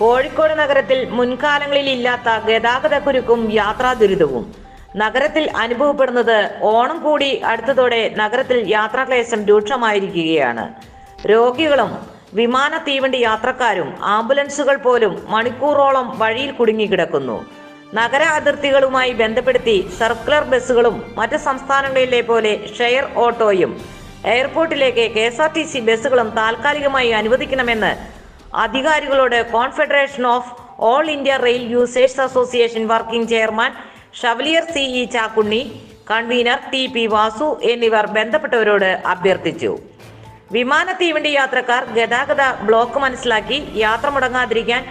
കോഴിക്കോട് നഗരത്തിൽ മുൻകാലങ്ങളിൽ ഇല്ലാത്ത ഗതാഗത കുരുക്കും യാത്രാ ദുരിതവും. നഗരത്തിൽ അനുഭവപ്പെടുന്നത് ഓണം കൂടി അടുത്തതോടെ നഗരത്തിൽ യാത്രാക്ലേശം രൂക്ഷമായിരിക്കുകയാണ്. രോഗികളും വിമാന തീവണ്ടി യാത്രക്കാരും ആംബുലൻസുകൾ പോലും മണിക്കൂറോളം വഴിയിൽ കുടുങ്ങിക്കിടക്കുന്നു. നഗര അതിർത്തികളുമായി ബന്ധപ്പെടുത്തി സർക്കുലർ ബസ്സുകളും മറ്റ് സംസ്ഥാനങ്ങളിലെ പോലെ ഷെയർ ഓട്ടോയും എയർപോർട്ടിലേക്ക് K S R T C ബസ്സുകളും താൽക്കാലികമായി അനുവദിക്കണമെന്ന് അധികാരികളോട് confederation of all India rail users association working chairman Chevalier C E Chakkunni convener T P Vasu എന്നിവർ ബന്ധപ്പെട്ടവരോട് അഭ്യർത്ഥിച്ചു. വിമാന തീവണ്ടി യാത്രക്കാർ ഗതാഗത ബ്ലോക്ക് മനസ്സിലാക്കി യാത്ര മുടങ്ങാതിരിക്കാൻ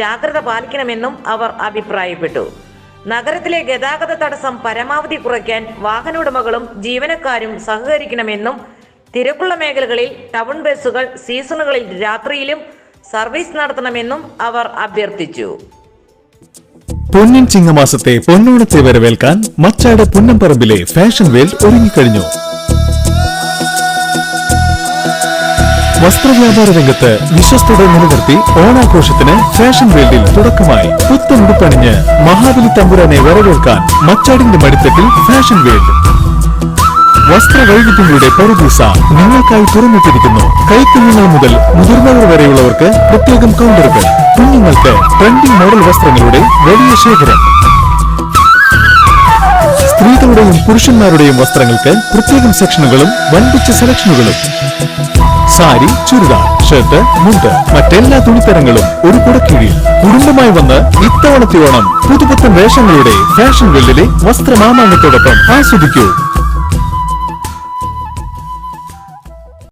ജാഗ്രത പാലിക്കണമെന്നും അവർ അഭിപ്രായപ്പെട്ടു. നഗരത്തിലെ ഗതാഗത തടസ്സം പരമാവധി കുറയ്ക്കാൻ വാഹന ഉടമകളും ജീവനക്കാരും സഹകരിക്കണമെന്നും തിരക്കുള്ള മേഖലകളിൽ ടൗൺ ബസ്സുകൾ സീസണുകളിൽ രാത്രിയിലും സർവീസ് നടത്തണമെന്നും അവർ അഭ്യർത്ഥിച്ചു. പൊന്നിൻ ചിങ്ങമാസത്തെ പൊന്നോണത്തെ വരവേൽക്കാൻ മച്ചാട് പുന്നംപറമ്പിലെ ഫാഷൻ വേൾഡ് ഒരുങ്ങിക്കഴിഞ്ഞു. വസ്ത്രവ്യാപാര രംഗത്ത് വിശ്വസ്തത നിലനിർത്തി ഓണാഘോഷത്തിന് ഫാഷൻ വേൾഡിൽ തുടക്കമായി. പുത്തൻ ഉടുപ്പണിഞ്ഞ് മഹാബലി തമ്പുരാനെ വരവേൽക്കാൻ മച്ചാടിന്റെ മടിത്തട്ടിൽ ഫാഷൻ വേൾഡ്. വസ്ത്രവൈവിധ്യങ്ങളുടെ പറുദീസ നിങ്ങൾക്കായി തുറന്നിട്ടിരിക്കുന്നു. കൈക്കുഞ്ഞുങ്ങൾ മുതൽ മുതിർന്നവർ വരെയുള്ളവർക്ക് പ്രത്യേകം കൗണ്ടറുകൾ. കുഞ്ഞുങ്ങൾക്ക് ട്രെൻഡിംഗ് മോഡൽ വസ്ത്രങ്ങളുടെ വലിയ ശേഖരം. സ്ത്രീകളുടെയും പുരുഷന്മാരുടെയും വസ്ത്രങ്ങൾക്ക് പ്രത്യേകം സെക്ഷനുകളും വൻപിച്ച സെലക്ഷനുകളും. സാരി ചുരിദാർ ഷർട്ട് മുണ്ട് മറ്റെല്ലാ തുണിത്തരങ്ങളും ഒരു കുടക്കീഴിൽ. കുടുംബമായി വന്ന് ഇത്തവണത്തെ ഓണം പുതുപുത്തൻ വേഷങ്ങളുടെ ഫാഷൻ വെല്ലിലെ വസ്ത്രമാമാങ്ങത്തോടൊപ്പം ആസ്വദിക്കൂ.